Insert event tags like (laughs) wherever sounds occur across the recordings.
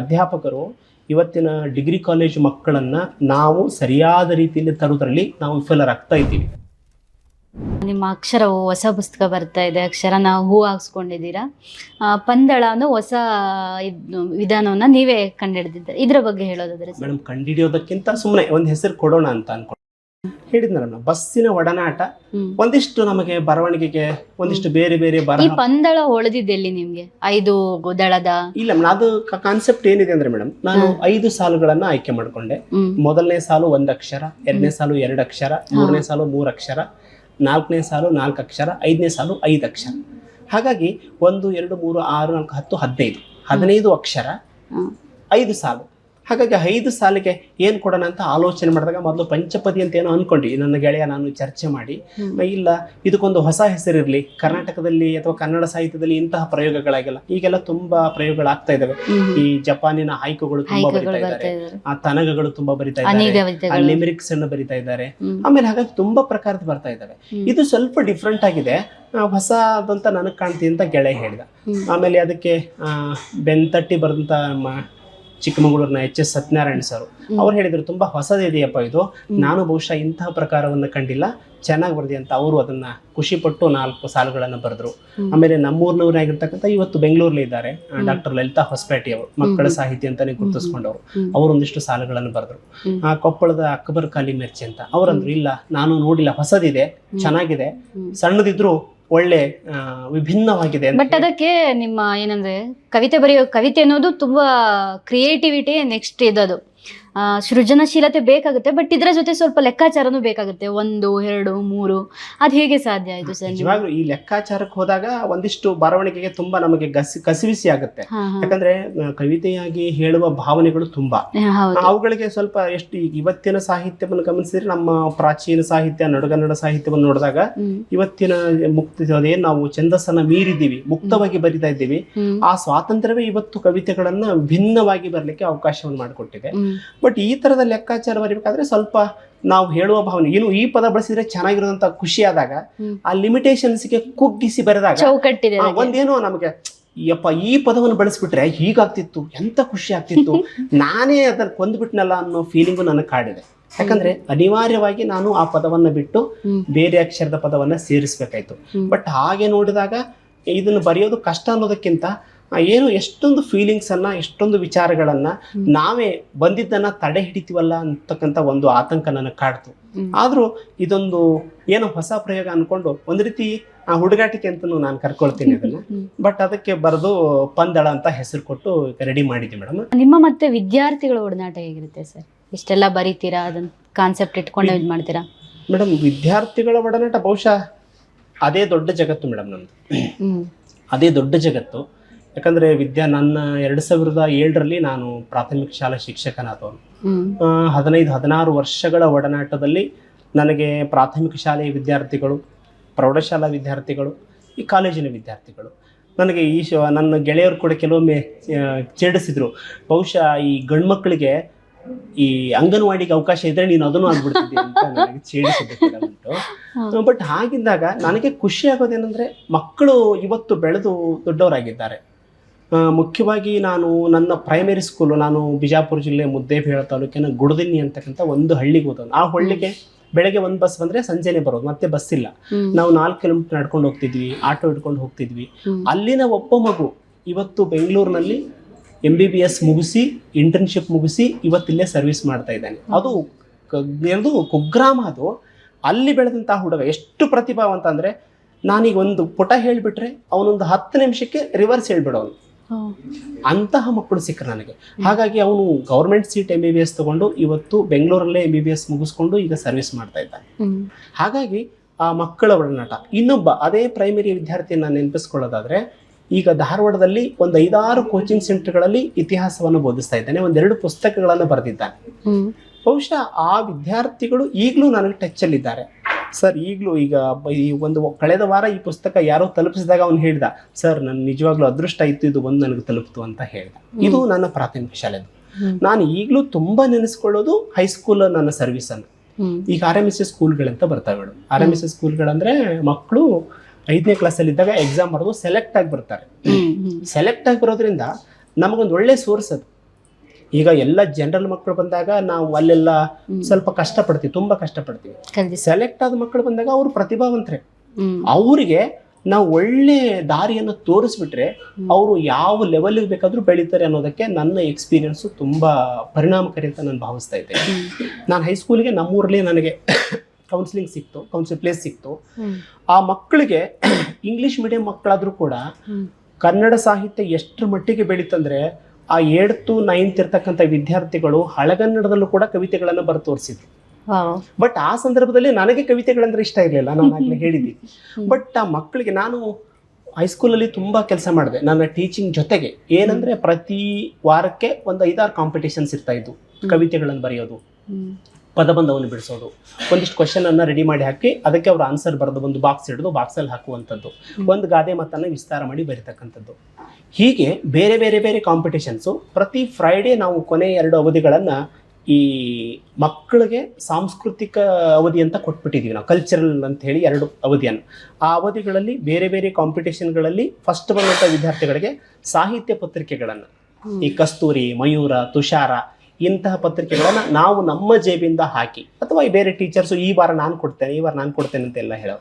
ಅಧ್ಯಾಪಕರು ಇವತ್ತಿನ degree college ಮಕ್ಕಳನ್ನ ನಾವು ಸರಿಯಾದ ರೀತಿಯಲ್ಲಿ ತರುವುದರಲ್ಲಿ ನಾವು ವಿಫಲರಾಗ್ತಾ ಇದ್ದೀವಿ. ನಿಮ್ಮ ಅಕ್ಷರವು ಹೊಸ ಪುಸ್ತಕ ಬರ್ತಾ ಇದೆ ಅಕ್ಷರ ನಾವು ಹೂ ಹಾಕ್ಸ್ಕೊಂಡಿದ್ದೀರಾ? ಪಂದಳ ಅನ್ನೋ ಹೊಸ ವಿಧಾನವನ್ನ ನೀವೇ ಕಂಡುಹಿಡಿದಿದ್ದೀರಾ ಇದ್ರ ಬಗ್ಗೆ ಹೇಳೋದಾದ್ರೆ ಮೇಡಂ ಮೇಡಮ್ ಕಂಡಿಡಿಯೋದಕ್ಕಿಂತ ಸುಮ್ಮನೆ ಒಂದು ಹೆಸರು ಕೊಡೋಣ ಅಂತ ಅನ್ಕೊಂಡು ಹೇಳಿದ್ನಲ್ಲ ನಾನು ಬಸ್ಸಿನ ಒಡನಾಟ. ಒಂದಿಷ್ಟು ನಮಗೆ ಬರವಣಿಗೆಗೆ ಒಂದಿಷ್ಟು ಬೇರೆ ಬೇರೆ ಈ ಪಂದಳ ಹೊಳೆದಿದ್ದೆಲ್ಲಿ ನಿಮ್ಗೆ? ಐದು ದಳದ? ಇಲ್ಲ ಅದು ಕಾನ್ಸೆಪ್ಟ್ ಏನಿದೆ ಅಂದ್ರೆ ಮೇಡಮ್ ನಾನು ಐದು ಸಾಲುಗಳನ್ನ ಆಯ್ಕೆ ಮಾಡ್ಕೊಂಡೆ. ಮೊದಲನೇ ಸಾಲು ಒಂದ್ ಅಕ್ಷರ ಎರಡನೇ ಸಾಲು ಎರಡು ಅಕ್ಷರ ಮೂರನೇ ಸಾಲು ಮೂರು ಅಕ್ಷರ ನಾಲ್ಕನೇ ಸಾಲು ನಾಲ್ಕು ಅಕ್ಷರ ಐದನೇ ಸಾಲು ಐದು ಅಕ್ಷರ. ಹಾಗಾಗಿ ಒಂದು ಎರಡು ಮೂರು ಆರು ನಾಲ್ಕು ಹತ್ತು ಹದಿನೈದು. ಹದಿನೈದು ಅಕ್ಷರ. ಐದು ಸಾಲು. ಹಾಗಾಗಿ ಐದು ಸಾಲಿಗೆ ಏನು ಕೊಡೋಣ ಅಂತ ಆಲೋಚನೆ ಮಾಡಿದಾಗ ಮೊದಲು ಪಂಚಪದಿ ಅಂತ ಏನೋ ಅನ್ಕೊಂಡಿ. ನನ್ನ ಗೆಳೆಯ ನಾನು ಚರ್ಚೆ ಮಾಡಿ ಇಲ್ಲ ಇದಕ್ಕೊಂದು ಹೊಸ ಹೆಸರಿರಲಿ. ಕರ್ನಾಟಕದಲ್ಲಿ ಅಥವಾ ಕನ್ನಡ ಸಾಹಿತ್ಯದಲ್ಲಿ ಇಂತಹ ಪ್ರಯೋಗಗಳಾಗಿಲ್ಲ. ಈಗೆಲ್ಲ ತುಂಬಾ ಪ್ರಯೋಗಗಳಾಗ್ತಾ ಇದಾವೆ. ಈ ಜಪಾನಿನ ಹೈಕುಗಳು ತುಂಬಾ ಬರಿತಾ ಇದ್ದಾರೆ ಆ ತನಗಗಳು ತುಂಬಾ ಬರಿತಾ ಇದ್ದಾರೆ ಆ ಲಿಮಿರಿಕ್ಸ್ ಅನ್ನು ಬರಿತಾ ಇದ್ದಾರೆ ಆಮೇಲೆ ಹಾಗಾಗಿ ತುಂಬಾ ಪ್ರಕಾರದ ಬರ್ತಾ ಇದಾವೆ. ಇದು ಸ್ವಲ್ಪ ಡಿಫ್ರೆಂಟ್ ಆಗಿದೆ. ಹೊಸದಂತ ನನಗೆ ಕಾಣ್ತಿ ಅಂತ ಗೆಳೆಯ ಹೇಳಿದ. ಆಮೇಲೆ ಅದಕ್ಕೆ ಆ, ಬೆನ್ತಟ್ಟಿ ಬರೆದಂತ ನಮ್ಮ ಚಿಕ್ಕಮಗಳೂರಿನ ಎಚ್ ಎಸ್ ಸತ್ಯನಾರಾಯಣ ಸರ್. ಅವ್ರು ಹೇಳಿದ್ರು ತುಂಬಾ ಹೊಸದಿದೆಯಪ್ಪ ಇದು. ನಾನು ಬಹುಶಃ ಇಂತಹ ಪ್ರಕಾರವನ್ನ ಕಂಡಿಲ್ಲ. ಚೆನ್ನಾಗಿ ಬರ್ದಿ ಅಂತ ಅವರು ಅದನ್ನ ಖುಷಿ ಪಟ್ಟು ನಾಲ್ಕು ಸಾಲುಗಳನ್ನ ಬರೆದ್ರು. ಆಮೇಲೆ ನಮ್ಮೂರ್ನವರಾಗಿರ್ತಕ್ಕಂಥ ಇವತ್ತು ಬೆಂಗಳೂರಲ್ಲಿ ಇದ್ದಾರೆ. ಡಾಕ್ಟರ್ ಲಲಿತಾ ಹೊಸಪೇಟೆ ಅವರು ಮಕ್ಕಳ ಸಾಹಿತ್ಯ ಅಂತಾನೆ ಗುರುತಿಸ್ಕೊಂಡವರು. ಅವರು ಒಂದಿಷ್ಟು ಸಾಲುಗಳನ್ನು ಬರೆದ್ರು. ಆ ಕೊಪ್ಪಳದ ಅಕ್ಬರ್ ಕಾಲಿ ಮಿರ್ಚಿ ಅಂತ. ಅವರಂದ್ರು ಇಲ್ಲ ನಾನು ನೋಡಿಲ್ಲ ಹೊಸದಿದೆ ಚೆನ್ನಾಗಿದೆ. ಸಣ್ಣದಿದ್ರು ಒಳ್ಳೆ ವಿಭಿನ್ನವಾಗಿದೆ ಬಟ್ ಅದಕ್ಕೆ ನಿಮ್ಮ ಏನಂದ್ರೆ ಕವಿತೆ ಬರೆಯೋ ಕವಿತೆ ಅನ್ನೋದು ತುಂಬಾ ಕ್ರಿಯೇಟಿವಿಟಿ ನೆಕ್ಸ್ಟ್ ಇದದು ಸೃಜನಶೀಲತೆ ಬೇಕಾಗುತ್ತೆ ಬಟ್ ಇದರ ಜೊತೆ ಸ್ವಲ್ಪ ಲೆಕ್ಕಾಚಾರನೂ ಬೇಕಾಗುತ್ತೆ. ಒಂದು ಎರಡು ಮೂರು ಅದು ಹೇಗೆ ಸಾಧ್ಯ ಆಯ್ತು ಸರ್? ನಿಜವಾಗ್ಲೂ ಈ ಲೆಕ್ಕಾಚಾರಕ್ಕೆ ಹೋದಾಗ ಒಂದಿಷ್ಟು ಬರವಣಿಗೆಗೆ ತುಂಬಾ ನಮಗೆ ಗಸಿ ಕಸಿವಿಸಿ ಆಗುತ್ತೆ. ಯಾಕಂದ್ರೆ ಕವಿತೆಯಾಗಿ ಹೇಳುವ ಭಾವನೆಗಳು ತುಂಬಾ. ಅವುಗಳಿಗೆ ಸ್ವಲ್ಪ ಎಷ್ಟು ಈಗ ಇವತ್ತಿನ ಸಾಹಿತ್ಯವನ್ನು ಗಮನಿಸಿದ್ರೆ ನಮ್ಮ ಪ್ರಾಚೀನ ಸಾಹಿತ್ಯ ನಡುಗನ್ನಡ ಸಾಹಿತ್ಯವನ್ನು ನೋಡಿದಾಗ ಇವತ್ತಿನ ಮುಕ್ತ ಅದೇನ್ ನಾವು ಛಂದಸ್ಸನ್ನ ಮೀರಿದ್ದೀವಿ ಮುಕ್ತವಾಗಿ ಬರಿತಾ ಇದ್ದೀವಿ. ಆ ಸ್ವಾತಂತ್ರ್ಯವೇ ಇವತ್ತು ಕವಿತೆಗಳನ್ನ ಭಿನ್ನವಾಗಿ ಬರಲಿಕ್ಕೆ ಅವಕಾಶವನ್ನು ಮಾಡಿಕೊಟ್ಟಿದೆ. ಬಟ್ ಈ ತರದ ಲೆಕ್ಕಾಚಾರ ಬರಬೇಕಾದ್ರೆ ಸ್ವಲ್ಪ ನಾವು ಹೇಳುವ ಭಾವನೆ ಏನು ಈ ಪದ ಬಳಸಿದ್ರೆ ಚೆನ್ನಾಗಿರೋದಂತ ಖುಷಿ ಆದಾಗ. ಆ ಲಿಮಿಟೇಷನ್ಸ್ಗೆ ಕುಗ್ಗಿಸಿ ಬರೆದಾಗ ಒಂದೇನು ನಮಗೆ ಯಪ್ಪ ಈ ಪದವನ್ನು ಬಳಸ್ಬಿಟ್ರೆ ಹೀಗಾಗ್ತಿತ್ತು ಎಂತ ಖುಷಿ ಆಗ್ತಿತ್ತು (laughs) ನಾನೇ ಅದನ್ನ ಕೊಂದ್ಬಿಟ್ನಲ್ಲ ಅನ್ನೋ ಫೀಲಿಂಗು ನನಗೆ ಕಾಡಿದೆ. ಯಾಕಂದ್ರೆ ಅನಿವಾರ್ಯವಾಗಿ ನಾನು ಆ ಪದವನ್ನ ಬಿಟ್ಟು ಬೇರೆ ಅಕ್ಷರದ ಪದವನ್ನ ಸೇರಿಸ್ಬೇಕಾಯ್ತು. ಬಟ್ ಹಾಗೆ ನೋಡಿದಾಗ ಇದನ್ನು ಬರೆಯೋದು ಕಷ್ಟ ಅನ್ನೋದಕ್ಕಿಂತ ಏನು ಎಷ್ಟೊಂದು ಫೀಲಿಂಗ್ಸ್ ಅನ್ನ ಎಷ್ಟೊಂದು ವಿಚಾರಗಳನ್ನ ನಾವೇ ಬಂದಿದ್ದನ್ನ ತಡೆ ಹಿಡಿತೀವಲ್ಲ ಅಂತಕ್ಕಂತ ಒಂದು ಆತಂಕ ನನಗೆ ಕಾಡ್ತು. ಆದ್ರೂ ಇದೊಂದು ಏನೋ ಹೊಸ ಪ್ರಯೋಗ ಅನ್ಕೊಂಡು ಒಂದ್ ರೀತಿ ಆ ಹುಡುಗಾಟಿಕೆ ಅಂತಲೂ ನಾನು ಕರ್ಕೊಳ್ತೀನಿ ಅದನ್ನ. ಬಟ್ ಅದಕ್ಕೆ ಬರೆದು ಪಂದಳ ಅಂತ ಹೆಸರು ಕೊಟ್ಟು ರೆಡಿ ಮಾಡಿದ್ವಿ ಮೇಡಮ್ ನಿಮ್ಮ ಮತ್ತೆ ವಿದ್ಯಾರ್ಥಿಗಳ ಒಡನಾಟ ಹೇಗಿರುತ್ತೆ ಸರ್? ಇಷ್ಟೆಲ್ಲ ಬರೀತೀರಾ? ಅದನ್ನ ಕಾನ್ಸೆಪ್ಟ್ ಇಟ್ಕೊಂಡು ಇದು ಮಾಡ್ತೀರಾ? ಮೇಡಮ್ ವಿದ್ಯಾರ್ಥಿಗಳ ಒಡನಾಟ ಬಹುಶಃ ಅದೇ ದೊಡ್ಡ ಜಗತ್ತು ಮೇಡಮ್ ನಮ್ದು. ಅದೇ ದೊಡ್ಡ ಜಗತ್ತು. ಯಾಕಂದ್ರೆ ವಿದ್ಯಾ ನನ್ನ ಎರಡ್ ಸಾವಿರದ ಏಳರಲ್ಲಿ ನಾನು ಪ್ರಾಥಮಿಕ ಶಾಲಾ ಶಿಕ್ಷಕನಾದವನು. ಹದಿನೈದು ಹದಿನಾರು ವರ್ಷಗಳ ಒಡನಾಟದಲ್ಲಿ ನನಗೆ ಪ್ರಾಥಮಿಕ ಶಾಲೆಯ ವಿದ್ಯಾರ್ಥಿಗಳು ಪ್ರೌಢಶಾಲಾ ವಿದ್ಯಾರ್ಥಿಗಳು ಈ ಕಾಲೇಜಿನ ವಿದ್ಯಾರ್ಥಿಗಳು. ನನಗೆ ಈ ಶ ನನ್ನ ಗೆಳೆಯರು ಕೂಡ ಕೆಲವೊಮ್ಮೆ ಚೇಡಿಸಿದ್ರು ಛೇಡಿಸಿದ್ರು. ಬಹುಶಃ ಈ ಗಂಡ್ಮಕ್ಳಿಗೆ ಈ ಅಂಗನವಾಡಿಗೆ ಅವಕಾಶ ಇದ್ರೆ ನೀನು ಅದನ್ನು ಆಗ್ಬಿಡ್ತಿದ್ದೆ ಅಂತ ನನಗೆ ಬಟ್ ಹಾಗಿದ್ದಾಗ ನನಗೆ ಖುಷಿ ಆಗೋದೇನೆಂದ್ರೆ ಮಕ್ಕಳು ಇವತ್ತು ಬೆಳೆದು ದೊಡ್ಡವರಾಗಿದ್ದಾರೆ. ಮುಖ್ಯವಾಗಿ ನಾನು ನನ್ನ ಪ್ರೈಮರಿ ಸ್ಕೂಲು ನಾನು ಬಿಜಾಪುರ ಜಿಲ್ಲೆ ಮುದ್ದೇಬೇಳ ತಾಲೂಕಿನ ಗುಡದಿನ್ನಿ ಅಂತಕ್ಕಂಥ ಒಂದು ಹಳ್ಳಿಗೆ ಹೋದವನು. ಆ ಹಳ್ಳಿಗೆ ಬೆಳಗ್ಗೆ ಒಂದು ಬಸ್ ಬಂದ್ರೆ ಸಂಜೆನೆ ಬರೋದು ಮತ್ತೆ ಬಸ್ ಇಲ್ಲ. ನಾವು ನಾಲ್ಕು ಕಿಲೋಮೀಟರ್ ನಡ್ಕೊಂಡು ಹೋಗ್ತಿದ್ವಿ ಆಟೋ ಇಟ್ಕೊಂಡು ಹೋಗ್ತಿದ್ವಿ. ಅಲ್ಲಿನ ಒಬ್ಬ ಮಗು ಇವತ್ತು ಬೆಂಗಳೂರಿನಲ್ಲಿ ಎಂ ಬಿ ಬಿ ಎಸ್ ಮುಗಿಸಿ ಇಂಟರ್ನ್ಶಿಪ್ ಮುಗಿಸಿ ಇವತ್ತಿಲ್ಲೇ ಸರ್ವಿಸ್ ಮಾಡ್ತಾ ಇದ್ದಾನೆ. ಅದು ಎಂದು ಅದು ಕುಗ್ರಾಮ ಅದು. ಅಲ್ಲಿ ಬೆಳೆದಂತಹ ಹುಡುಗ ಎಷ್ಟು ಪ್ರತಿಭಾವಂತ ಅಂದ್ರೆ ನಾನೀಗ ಒಂದು ಪುಟ ಹೇಳಿಬಿಟ್ರೆ ಅವನೊಂದು ಹತ್ತು ನಿಮಿಷಕ್ಕೆ ರಿವರ್ಸ್ ಹೇಳ್ಬಿಡೋನು. ಅಂತಹ ಮಕ್ಕಳು ಸಿಕ್ಕರು ನನಗೆ. ಹಾಗಾಗಿ ಅವನು government seat M B B S ತಗೊಂಡು ಇವತ್ತು ಬೆಂಗಳೂರಲ್ಲೇ ಎಂ ಬಿ ಬಿ ಎಸ್ ಮುಗಿಸ್ಕೊಂಡು ಈಗ ಸರ್ವಿಸ್ ಮಾಡ್ತಾ ಇದ್ದಾನೆ. ಹಾಗಾಗಿ ಆ ಮಕ್ಕಳ ಒಡನಾಟ. ಇನ್ನೊಬ್ಬ ಅದೇ ಪ್ರೈಮರಿ ವಿದ್ಯಾರ್ಥಿಯನ್ನು ನೆನಪಿಸ್ಕೊಳ್ಳೋದಾದ್ರೆ ಈಗ ಧಾರವಾಡದಲ್ಲಿ ಒಂದು ಐದಾರು ಕೋಚಿಂಗ್ ಸೆಂಟರ್ಗಳಲ್ಲಿ ಇತಿಹಾಸವನ್ನು ಬೋಧಿಸ್ತಾ ಇದ್ದಾನೆ. ಒಂದೆರಡು ಪುಸ್ತಕಗಳನ್ನು ಬರೆದಿದ್ದಾನೆ. ಬಹುಶಃ ಆ ವಿದ್ಯಾರ್ಥಿಗಳು ಈಗಲೂ ನನಗೆ ಟಚ್ಚಲ್ಲಿದ್ದಾರೆ ಸರ್ ಈಗಲೂ ಈಗ ಈ ಒಂದು ಕಳೆದ ವಾರ ಈ ಪುಸ್ತಕ ಯಾರೋ ತಲುಪಿಸಿದಾಗ ಅವನು ಹೇಳ್ದ ಸರ್ ನನ್ನ ನಿಜವಾಗ್ಲೂ ಅದೃಷ್ಟ ಇತ್ತು ಇದು ಬಂದು ನನಗೆ ತಲುಪ್ತು ಅಂತ ಹೇಳ್ದ. ಇದು ನನ್ನ ಪ್ರಾಥಮಿಕ ಶಾಲೆದು. ನಾನು ಈಗಲೂ ತುಂಬಾ ನೆನೆಸ್ಕೊಳ್ಳೋದು ಹೈಸ್ಕೂಲ್ ನನ್ನ ಸರ್ವಿಸ್ ಅನ್ನು. ಈಗ ಆರ್ ಎಂ ಎಸ್ ಎಸ್ ಸ್ಕೂಲ್ಗಳಂತ ಬರ್ತಾವೆ ಆರ್ ಎಂ ಎಸ್ ಎಸ್ ಸ್ಕೂಲ್ಗಳಂದ್ರೆ ಮಕ್ಕಳು ಐದನೇ ಕ್ಲಾಸಲ್ಲಿ ಇದ್ದಾಗ ಎಕ್ಸಾಮ್ ಬರೆದು ಸೆಲೆಕ್ಟ್ ಆಗಿ ಬರ್ತಾರೆ. ಸೆಲೆಕ್ಟ್ ಆಗಿ ಬರೋದ್ರಿಂದ ನಮಗೊಂದು ಒಳ್ಳೆ ಸೋರ್ಸ್ ಅದು. ಈಗ ಎಲ್ಲ ಜನರಲ್ ಮಕ್ಕಳು ಬಂದಾಗ ನಾವು ಅಲ್ಲೆಲ್ಲ. ಸ್ವಲ್ಪ ಕಷ್ಟಪಡ್ತೀವಿ ತುಂಬಾ ಕಷ್ಟಪಡ್ತೀವಿ. ಸೆಲೆಕ್ಟ್ ಆದ ಮಕ್ಕಳು ಬಂದಾಗ ಅವರು ಪ್ರತಿಭಾವಂತರೆ. ಅವರಿಗೆ ನಾವು ಒಳ್ಳೆ ದಾರಿಯನ್ನು ತೋರಿಸ್ಬಿಟ್ರೆ ಅವರು ಯಾವ ಲೆವೆಲ್ಗೆ ಬೇಕಾದ್ರೂ ಬೆಳೀತಾರೆ ಅನ್ನೋದಕ್ಕೆ ನನ್ನ ಎಕ್ಸ್ಪೀರಿಯನ್ಸು ತುಂಬಾ ಪರಿಣಾಮಕಾರಿ ಅಂತ ನಾನು ಭಾವಿಸ್ತಾ ಇದ್ದೆ. ನಾನು ಹೈಸ್ಕೂಲಿಗೆ ನಮ್ಮೂರಲ್ಲಿ ನನಗೆ ಕೌನ್ಸಿಲಿಂಗ್ ಸಿಕ್ತು ಕೌನ್ಸಿಲ್ ಪ್ಲೇಸ್ ಸಿಕ್ತು. ಆ ಮಕ್ಕಳಿಗೆ ಇಂಗ್ಲಿಷ್ ಮೀಡಿಯಂ ಮಕ್ಕಳಾದ್ರೂ ಕೂಡ ಕನ್ನಡ ಸಾಹಿತ್ಯ ಎಷ್ಟರ ಮಟ್ಟಿಗೆ ಬೆಳೀತಂದ್ರೆ ಆ ಏಡ್ತು ನೈನ್ತ್ ಇರ್ತಕ್ಕಂಥ ವಿದ್ಯಾರ್ಥಿಗಳು ಹಳಗನ್ನಡದಲ್ಲೂ ಕೂಡ ಕವಿತೆಗಳನ್ನು ಬರ ತೋರಿಸಿದ್ರು ವಾವ್. ಬಟ್ ಆ ಸಂದರ್ಭದಲ್ಲಿ ನನಗೆ ಕವಿತೆಗಳಂದ್ರೆ ಇಷ್ಟ ಇರಲಿಲ್ಲ ನಾನು ಆಗಲೇ ಹೇಳಿದ್ದೆ. ಬಟ್ ಆ ಮಕ್ಕಳಿಗೆ ನಾನು ಹೈಸ್ಕೂಲಲ್ಲಿ ತುಂಬಾ ಕೆಲಸ ಮಾಡಿದೆ. ನನ್ನ ಟೀಚಿಂಗ್ ಜೊತೆಗೆ ಏನಂದ್ರೆ ಪ್ರತಿ ವಾರಕ್ಕೆ ಒಂದು ಐದಾರು ಕಾಂಪಿಟೇಷನ್ಸ್ ಇರ್ತಾ ಇದ್ವು ಕವಿತೆಗಳನ್ನು ಬರೆಯೋದು. ಪದಬಂಧವನ್ನು ಬಿಡಿಸೋದು. ಒಂದಿಷ್ಟು ಕ್ವಶನ್ ಅನ್ನ ರೆಡಿ ಮಾಡಿ ಹಾಕಿ ಅದಕ್ಕೆ ಅವರು ಆನ್ಸರ್ ಬರೆದು ಒಂದು ಬಾಕ್ಸ್ ಹಿಡಿದು ಬಾಕ್ಸಲ್ಲಿ ಹಾಕುವಂಥದ್ದು. ಒಂದು ಗಾದೆ ಮಾತನ್ನ ವಿಸ್ತಾರ ಮಾಡಿ ಬರೀತಕ್ಕಂಥದ್ದು. ಹೀಗೆ ಬೇರೆ ಬೇರೆ ಬೇರೆ ಕಾಂಪಿಟೇಷನ್ಸು ಪ್ರತಿ ಫ್ರೈಡೇ ನಾವು ಕೊನೆ ಎರಡು ಅವಧಿಗಳನ್ನು ಈ ಮಕ್ಕಳಿಗೆ ಸಾಂಸ್ಕೃತಿಕ ಅವಧಿ ಅಂತ ಕೊಟ್ಬಿಟ್ಟಿದ್ದೀವಿ ನಾವು ಕಲ್ಚರಲ್ ಅಂತ ಹೇಳಿ ಎರಡು ಅವಧಿಯನ್ನು. ಆ ಅವಧಿಗಳಲ್ಲಿ ಬೇರೆ ಬೇರೆ ಕಾಂಪಿಟೇಷನ್ಗಳಲ್ಲಿ ಫಸ್ಟ್ ಬಂದಂಥ ವಿದ್ಯಾರ್ಥಿಗಳಿಗೆ ಸಾಹಿತ್ಯ ಪತ್ರಿಕೆಗಳನ್ನು. ಈ ಕಸ್ತೂರಿ ಮಯೂರ ತುಷಾರ ಇಂತಹ ಪತ್ರಿಕೆಗಳನ್ನು ನಾವು ನಮ್ಮ ಜೇಬಿಂದ ಹಾಕಿ ಅಥವಾ ಬೇರೆ ಟೀಚರ್ಸು ಈ ವಾರ ನಾನು ಕೊಡ್ತೇನೆ ಈ ವಾರ ನಾನು ಕೊಡ್ತೇನೆ ಅಂತೆಲ್ಲ ಹೇಳೋ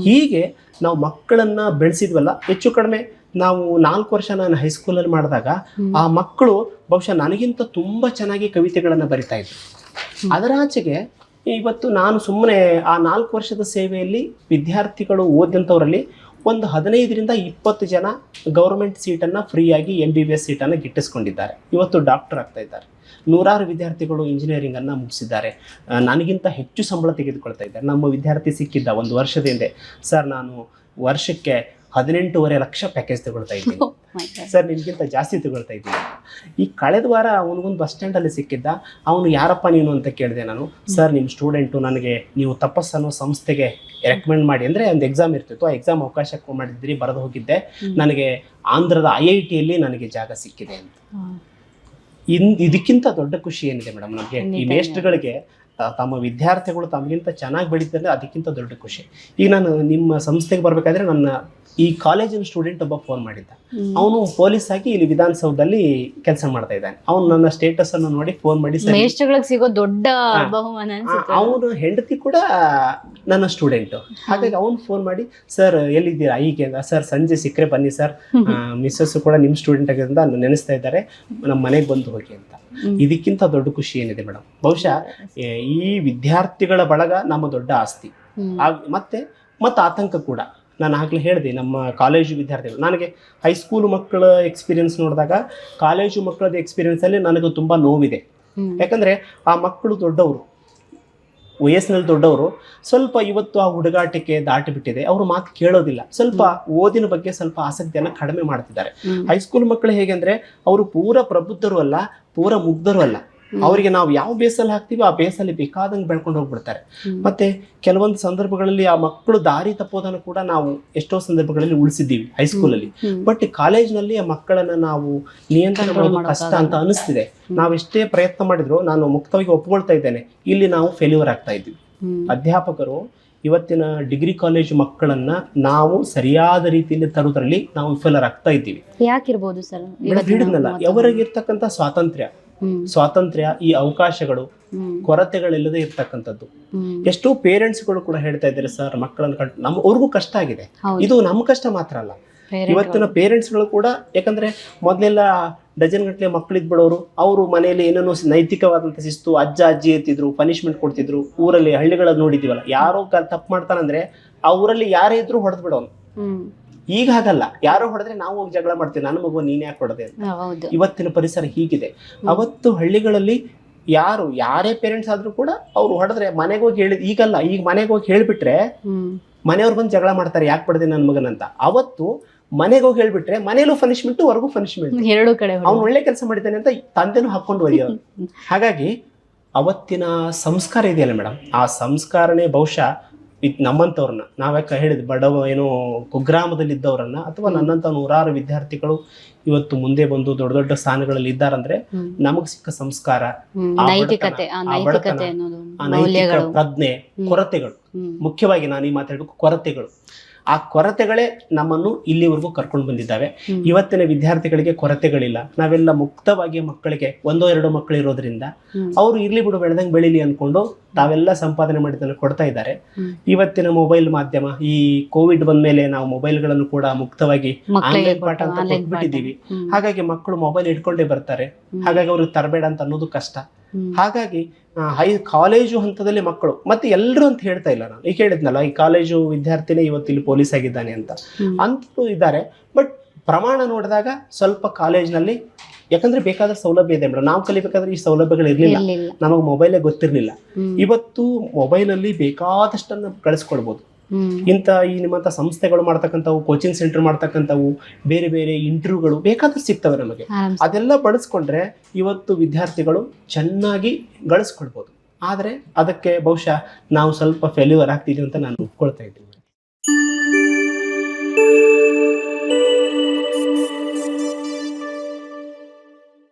ಹೀಗೆ ನಾವು ಮಕ್ಕಳನ್ನ ಬೆಳೆಸಿದ್ವಲ್ಲ ಹೆಚ್ಚು ಕಡಿಮೆ ನಾವು ನಾಲ್ಕು ವರ್ಷ ನಾನು ಹೈಸ್ಕೂಲಲ್ಲಿ ಮಾಡಿದಾಗ ಆ ಮಕ್ಕಳು ಬಹುಶಃ ನನಗಿಂತ ತುಂಬ ಚೆನ್ನಾಗಿ ಕವಿತೆಗಳನ್ನು ಬರಿತಾ ಇದ್ರು. ಅದರಾಚೆಗೆ ಇವತ್ತು ನಾನು ಸುಮ್ಮನೆ ಆ ನಾಲ್ಕು ವರ್ಷದ ಸೇವೆಯಲ್ಲಿ ವಿದ್ಯಾರ್ಥಿಗಳು ಓದಂಥವರಲ್ಲಿ ಒಂದು ಹದಿನೈದರಿಂದ ಇಪ್ಪತ್ತು ಜನ ಗೌರ್ಮೆಂಟ್ ಸೀಟನ್ನು ಫ್ರೀಯಾಗಿ ಎಂ ಬಿ ಬಿ ಎಸ್ ಸೀಟನ್ನು ಗಿಟ್ಟಿಸ್ಕೊಂಡಿದ್ದಾರೆ. ಇವತ್ತು ಡಾಕ್ಟರ್ ಆಗ್ತಾ ಇದ್ದಾರೆ. ನೂರಾರು ವಿದ್ಯಾರ್ಥಿಗಳು ಇಂಜಿನಿಯರಿಂಗನ್ನು ಮುಗಿಸಿದ್ದಾರೆ. ನನಗಿಂತ ಹೆಚ್ಚು ಸಂಬಳ ತೆಗೆದುಕೊಳ್ತಾ ಇದ್ದಾರೆ. ನಮ್ಮ ವಿದ್ಯಾರ್ಥಿ ಸಿಕ್ಕಿದ್ದ ಒಂದು ವರ್ಷದ ಹಿಂದೆ, ಸರ್, ನಾನು ವರ್ಷಕ್ಕೆ ಹದಿನೆಂಟೂವರೆ ಲಕ್ಷ ಪ್ಯಾಕೇಜ್ ತಗೊಳ್ತಾ ಇದ್ದೀನಿ. (laughs) ಸರ್ ನಿನ್ಗಿಂತ ಜಾಸ್ತಿ ತಗೊಳ್ತಾ ಇದ್ದೀನಿ. ಈ ಕಳೆದ ವಾರ ಅವನಿಗೊಂದು ಬಸ್ ಸ್ಟ್ಯಾಂಡಲ್ಲಿ ಸಿಕ್ಕಿದ್ದ ಅವನು ಯಾರಪ್ಪ ನೀನು ಅಂತ ಕೇಳಿದೆ ನಾನು. ಸರ್ ನಿಮ್ಮ ಸ್ಟೂಡೆಂಟು ನನಗೆ ನೀವು ತಪಸ್ಸನ್ನು ಸಂಸ್ಥೆಗೆ ರೆಕಮೆಂಡ್ ಮಾಡಿ ಅಂದರೆ ಒಂದು ಎಕ್ಸಾಮ್ ಇರ್ತಿತ್ತು. ಆ ಎಕ್ಸಾಮ್ ಅವಕಾಶ ಮಾಡಿದ್ರಿ ಬರೆದು ಹೋಗಿದ್ದೆ. ನನಗೆ ಆಂಧ್ರದ ಐ ಐ ಟಿಯಲ್ಲಿ ನನಗೆ ಜಾಗ ಸಿಕ್ಕಿದೆ ಅಂತ. ಇನ್ ಇದಕ್ಕಿಂತ ದೊಡ್ಡ ಖುಷಿ ಏನಿದೆ ಮೇಡಮ್ ನಮಗೆ? ಈ ಮೇಸ್ಟ್ಗಳಿಗೆ ತಮ್ಮ ವಿದ್ಯಾರ್ಥಿಗಳು ತಮಗಿಂತ ಚೆನ್ನಾಗಿ ಬೆಳೀತಾರೆ ಅದಕ್ಕಿಂತ ದೊಡ್ಡ ಖುಷಿ. ಈಗ ನಾನು ನಿಮ್ಮ ಸಂಸ್ಥೆಗೆ ಬರಬೇಕಾದ್ರೆ ನನ್ನ ಈ ಕಾಲೇಜಿನ ಸ್ಟೂಡೆಂಟ್ ಒಬ್ಬ ಫೋನ್ ಮಾಡಿದ್ದ. ಅವನು ಪೊಲೀಸ್ ಆಗಿ ಇಲ್ಲಿ ವಿಧಾನಸೌಧದಲ್ಲಿ ಕೆಲಸ ಮಾಡ್ತಾ ಇದ್ದಾನೆ. ಅವನು ನನ್ನ ಸ್ಟೇಟಸ್ ಅನ್ನು ನೋಡಿ ಫೋನ್ ಮಾಡಿ ಸರ್. ಮೇಷ್ಟ್ರುಗಳಿಗೆ ಸಿಗೋ ದೊಡ್ಡ. ಬಹುಮಾನ ಅನ್ಸುತ್ತೆ. ಅವನು ಹೆಂಡತಿ ಕೂಡ ನನ್ನ ಸ್ಟೂಡೆಂಟ್ ಹಾಗಾಗಿ ಅವನು ಫೋನ್ ಮಾಡಿ ಸರ್ ಎಲ್ಲಿದ್ದೀರಾ? ಈಗ ಅಂದ. ಸರ್ ಸಂಜೆ ಸಿಕ್ಕರೆ ಬನ್ನಿ ಸರ್ ಮಿಸ್ಸಸ್ ಕೂಡ ನಿಮ್ಮ ಸ್ಟೂಡೆಂಟ್ ಆಗಿರೋದ್ರಿಂದ ನೆನೆಸ್ತಾ ಇದ್ದಾರೆ. ನಮ್ಮ ಮನೆಗೆ ಬಂದು ಹೋಗಿ ಅಂತ. ಇದಕ್ಕಿಂತ ದೊಡ್ಡ ಖುಷಿ ಏನಿದೆ ಮೇಡಮ್ ಬಹುಶಃ ಈ ವಿದ್ಯಾರ್ಥಿಗಳ ಬಳಗ ನಮ್ಮ ದೊಡ್ಡ ಆಸ್ತಿ. ಮತ್ತೆ ಮತ್ತು ಆತಂಕ ಕೂಡ. ನಾನು ಆಗಲೇ ಹೇಳಿದೆ ನಮ್ಮ ಕಾಲೇಜು ವಿದ್ಯಾರ್ಥಿಗಳು. ನನಗೆ ಹೈಸ್ಕೂಲ್ ಮಕ್ಕಳ ಎಕ್ಸ್ಪೀರಿಯನ್ಸ್ ನೋಡಿದಾಗ ಕಾಲೇಜು ಮಕ್ಕಳದ ಎಕ್ಸ್ಪೀರಿಯನ್ಸಲ್ಲಿ ನನಗೆ ತುಂಬ ನೋವಿದೆ. ಯಾಕಂದ್ರೆ ಆ ಮಕ್ಕಳು ದೊಡ್ಡವರು ವಯಸ್ಸಿನಲ್ಲಿ ದೊಡ್ಡವರು ಸ್ವಲ್ಪ ಇವತ್ತು ಆ ಹುಡುಗಾಟಕ್ಕೆ ದಾಟಿಬಿಟ್ಟಿದೆ. ಅವರು ಮಾತು ಕೇಳೋದಿಲ್ಲ. ಸ್ವಲ್ಪ ಓದಿನ ಬಗ್ಗೆ ಸ್ವಲ್ಪ ಆಸಕ್ತಿಯನ್ನು ಕಡಿಮೆ ಮಾಡ್ತಿದ್ದಾರೆ. ಹೈಸ್ಕೂಲ್ ಮಕ್ಕಳು ಹೇಗೆಂದ್ರೆ ಅವರು ಪೂರ ಪ್ರಬುದ್ಧರು ಅಲ್ಲ ಪೂರ ಮುಗ್ಧರು ಅಲ್ಲ. ಅವರಿಗೆ ನಾವು ಯಾವ ಬೇಸಲ್ಲಿ ಹಾಕ್ತೀವಿ ಆ ಬೇಸಲ್ಲಿ ಬೇಕಾದಂಗೆ ಬೆಳ್ಕೊಂಡು ಹೋಗ್ಬಿಡ್ತಾರೆ. ಮತ್ತೆ ಕೆಲವೊಂದು ಸಂದರ್ಭಗಳಲ್ಲಿ ಆ ಮಕ್ಕಳು ದಾರಿ ತಪ್ಪೋದನ್ನು ಕೂಡ ನಾವು ಎಷ್ಟೋ ಸಂದರ್ಭಗಳಲ್ಲಿ ಉಳಿಸಿದ್ದೀವಿ ಹೈಸ್ಕೂಲಲ್ಲಿ. ಬಟ್ ಕಾಲೇಜ್ನಲ್ಲಿ ಆ ಮಕ್ಕಳನ್ನ ನಾವು ನಿಯಂತ್ರಣ ಮಾಡೋದು ಕಷ್ಟ ಅಂತ ಅನಿಸ್ತಿದೆ. ನಾವೆಷ್ಟೇ ಪ್ರಯತ್ನ ಮಾಡಿದ್ರು ನಾನು ಮುಕ್ತವಾಗಿ ಒಪ್ಕೊಳ್ತಾ ಇದ್ದೇನೆ. ಇಲ್ಲಿ ನಾವು ಫೇಲ್ಯೂರ್ ಆಗ್ತಾ ಇದ್ವಿ. ಅಧ್ಯಾಪಕರು ಇವತ್ತಿನ ಡಿಗ್ರಿ ಕಾಲೇಜು ಮಕ್ಕಳನ್ನ ನಾವು ಸರಿಯಾದ ರೀತಿಯಲ್ಲಿ ತರುವುದರಲ್ಲಿ ನಾವು ವಿಫಲರಾಗ್ತಾ ಇದ್ದೀವಿ. ಯಾಕಿರ್ಬೋದು ಸರ್? ಹಿಡಿದ್ನಲ್ಲ ಅವರಿಗಿರ್ತಕ್ಕಂಥ ಸ್ವಾತಂತ್ರ್ಯ. ಸ್ವಾತಂತ್ರ್ಯ ಈ ಅವಕಾಶಗಳು ಕೊರತೆಗಳಿಲ್ಲದೆ ಇರ್ತಕ್ಕಂಥದ್ದು. ಎಷ್ಟು ಪೇರೆಂಟ್ಸ್ಗಳು ಕೂಡ ಹೇಳ್ತಾ ಇದ್ದಾರೆ ಸರ್ ಮಕ್ಕಳನ್ನು ಕಟ್ ನಮ್ಮ ಅವ್ರಿಗೂ ಕಷ್ಟ ಆಗಿದೆ. ಇದು ನಮ್ಮ ಕಷ್ಟ ಮಾತ್ರ ಅಲ್ಲ. ಇವತ್ತಿನ ಇವತ್ತಿನ ಪೇರೆಂಟ್ಸ್ಗಳು ಕೂಡ ಯಾಕಂದ್ರೆ ಮೊದಲೆಲ್ಲ ಡಜನ್ ಗಟ್ಟಲೆ ಮಕ್ಕಳಿದ್ಬಿಡೋರು ಅವರು ಮನೆಯಲ್ಲಿ ಏನೇನೋ ನೈತಿಕವಾದಂತ ಶಿಸ್ತು ಅಜ್ಜ ಅಜ್ಜಿ ಎತ್ತಿದ್ರು ಪನಿಷ್ಮೆಂಟ್ ಕೊಡ್ತಿದ್ರು ಊರಲ್ಲಿ ಹಳ್ಳಿಗಳಲ್ಲಿ ನೋಡಿದಿವಲ್ಲ ಯಾರೋ ತಪ್ಪು ಮಾಡ್ತಾನಂದ್ರೆ ಅವರಲ್ಲಿ ಯಾರೇ ಇದ್ರು ಹೊಡೆದ್ ಬಿಡೋನು ಈಗ ಹಾಗಲ್ಲ. ಯಾರೋ ಹೊಡೆದ್ರೆ ನಾವು ಹೋಗಿ ಜಗಳ ಮಾಡ್ತೀವಿ. ನನ್ನ ಮಗು ನೀನ್ ಯಾಕೆ ಹೊಡೆದೆ ಅಂತ. ಇವತ್ತಿನ ಪರಿಸರ ಹೀಗಿದೆ. ಅವತ್ತು ಹಳ್ಳಿಗಳಲ್ಲಿ ಯಾರು ಯಾರೇ ಪೇರೆಂಟ್ಸ್ ಆದ್ರೂ ಕೂಡ ಅವ್ರು ಹೊಡೆದ್ರೆ ಮನೆಗೆ ಹೋಗಿ ಹೇಳಿದ್ ಈಗಲ್ಲ ಈಗ ಮನೆಗೆ ಹೋಗಿ ಹೇಳ್ಬಿಟ್ರೆ ಮನೆಯವ್ರು ಬಂದು ಜಗಳ ಮಾಡ್ತಾರೆ ಯಾಕೆ ಪಡೆದೆ ನನ್ನ ಮಗನಂತ ಅವತ್ತು ಮನೆಗೆ ಹೋಗಿ ಹೇಳ್ಬಿಟ್ರೆ ಮನೇಲೂ ಪನಿಷ್ಮೆಂಟ್ ಹೊರಗೂ ಪನಿಷ್ಮೆಂಟ್ ಎರಡು ಕಡೆ ಅವ್ನು ಒಳ್ಳೆ ಕೆಲಸ ಮಾಡಿದ್ದಾನೆ ಅಂತ ತಂದೆನೂ ಹಾಕೊಂಡು ಒಯ್ಯೋರು ಹಾಗಾಗಿ ಅವತ್ತಿನ ಸಂಸ್ಕಾರ ಇದೆಯಲ್ಲ ಮೇಡಮ್ ಆ ಸಂಸ್ಕಾರನೇ ಬಹುಶಃ ಇದ್ ನಮ್ಮಂಥವ್ರನ್ನ ನಾವ್ಯಾಕೆ ಹೇಳಿದ್ ಬಡವ ಏನೋ ಕುಗ್ರಾಮದಲ್ಲಿ ಇದ್ದವರನ್ನ ಅಥವಾ ನನ್ನಂಥ ನೂರಾರು ವಿದ್ಯಾರ್ಥಿಗಳು ಇವತ್ತು ಮುಂದೆ ಬಂದು ದೊಡ್ಡ ದೊಡ್ಡ ಸ್ಥಾನಗಳಲ್ಲಿ ಇದ್ದಾರಂದ್ರೆ. ನಮಗ್ ಸಿಕ್ಕ ಸಂಸ್ಕಾರ ಪ್ರಜ್ಞೆ ಕೊರತೆಗಳು. ಮುಖ್ಯವಾಗಿ ನಾನು ಈ ಮಾತಾಡಬೇಕು ಕೊರತೆಗಳು. ಆ ಕೊರತೆಗಳೇ ನಮ್ಮನ್ನು ಇಲ್ಲಿವರೆಗೂ ಕರ್ಕೊಂಡು ಬಂದಿದ್ದಾವೆ. ಇವತ್ತಿನ ವಿದ್ಯಾರ್ಥಿಗಳಿಗೆ ಕೊರತೆಗಳಿಲ್ಲ. ನಾವೆಲ್ಲ ಮುಕ್ತವಾಗಿ ಮಕ್ಕಳಿಗೆ ಒಂದೋ ಎರಡೋ ಮಕ್ಕಳು ಇರೋದ್ರಿಂದ. ಅವರು ಇರ್ಲಿ ಬಿಡು ಬೆಳೆದಂಗೆ ಬೆಳೀಲಿ ಅನ್ಕೊಂಡು ತಾವೆಲ್ಲ ಸಂಪಾದನೆ ಮಾಡಿದ್ದನ್ನು ಕೊಡ್ತಾ ಇದ್ದಾರೆ. ಇವತ್ತಿನ ಮೊಬೈಲ್ ಮಾಧ್ಯಮ ಈ ಕೋವಿಡ್ ಬಂದ್ಮೇಲೆ ನಾವು ಮೊಬೈಲ್ಗಳನ್ನು ಕೂಡ ಮುಕ್ತವಾಗಿ ಆನ್ಲೈನ್ ಪಾಠ ಅಂತ ಕೊಟ್ಬಿಟ್ಟಿದ್ದೀವಿ. ಹಾಗಾಗಿ ಮಕ್ಕಳು ಮೊಬೈಲ್ ಇಟ್ಕೊಂಡೇ ಬರ್ತಾರೆ. ಹಾಗಾಗಿ ಅವ್ರಿಗೆ ತರಬೇಡ ಅಂತ ಅನ್ನೋದು ಕಷ್ಟ. ಹಾಗಾಗಿ ಹೈ ಕಾಲೇಜು ಹಂತದಲ್ಲಿ ಮಕ್ಕಳು ಮತ್ತೆ ಎಲ್ಲರೂ ಅಂತ ಹೇಳ್ತಾ ಇಲ್ಲ ನಾನು. ಈಗ ಹೇಳಿದ್ನಲ್ಲ ಈ ಕಾಲೇಜು ವಿದ್ಯಾರ್ಥಿನೇ ಇವತ್ತು ಇಲ್ಲಿ ಪೊಲೀಸ್ ಆಗಿದ್ದಾನೆ ಅಂತ. ಅಂತೂ ಇದ್ದಾರೆ ಬಟ್ ಪ್ರಮಾಣ ನೋಡಿದಾಗ ಸ್ವಲ್ಪ ಕಾಲೇಜ್ನಲ್ಲಿ ಯಾಕಂದ್ರೆ ಬೇಕಾದ ಸೌಲಭ್ಯ ಇದೆ ಮೇಡಮ್ ನಾವು ಕಲಿಬೇಕಾದ್ರೆ ಈ ಸೌಲಭ್ಯಗಳು ಇರಲಿಲ್ಲ. ನಮಗೆ ಮೊಬೈಲೇ ಗೊತ್ತಿರಲಿಲ್ಲ. ಇವತ್ತು ಮೊಬೈಲಲ್ಲಿ ಬೇಕಾದಷ್ಟನ್ನು ಕಳಿಸ್ಕೊಡ್ಬೋದು. ಹ್ಮ್. ಇಂಥ ಈ ನಿಮ್ಮಂಥ ಸಂಸ್ಥೆಗಳು ಮಾಡ್ತಕ್ಕಂಥವು ಕೋಚಿಂಗ್ ಸೆಂಟರ್ ಮಾಡ್ತಕ್ಕಂಥವು ಬೇರೆ ಬೇರೆ ಇಂಟರ್ವ್ಯೂಗಳು ಬೇಕಾದಷ್ಟು ಸಿಗ್ತವೆ ನಮಗೆ. ಅದೆಲ್ಲ ಬಳಸ್ಕೊಂಡ್ರೆ ಇವತ್ತು ವಿದ್ಯಾರ್ಥಿಗಳು ಚೆನ್ನಾಗಿ ಗಳಿಸ್ಕೊಳ್ಬೋದು ಆದರೆ ಅದಕ್ಕೆ ಬಹುಶಃ ನಾವು ಸ್ವಲ್ಪ ಫೇಲ್ಯೂರ್ ಆಗ್ತಿದ್ದೀವಿ ಅಂತ ನಾನು ಒಪ್ಕೊಳ್ತಾ ಇದ್ದೀನಿ.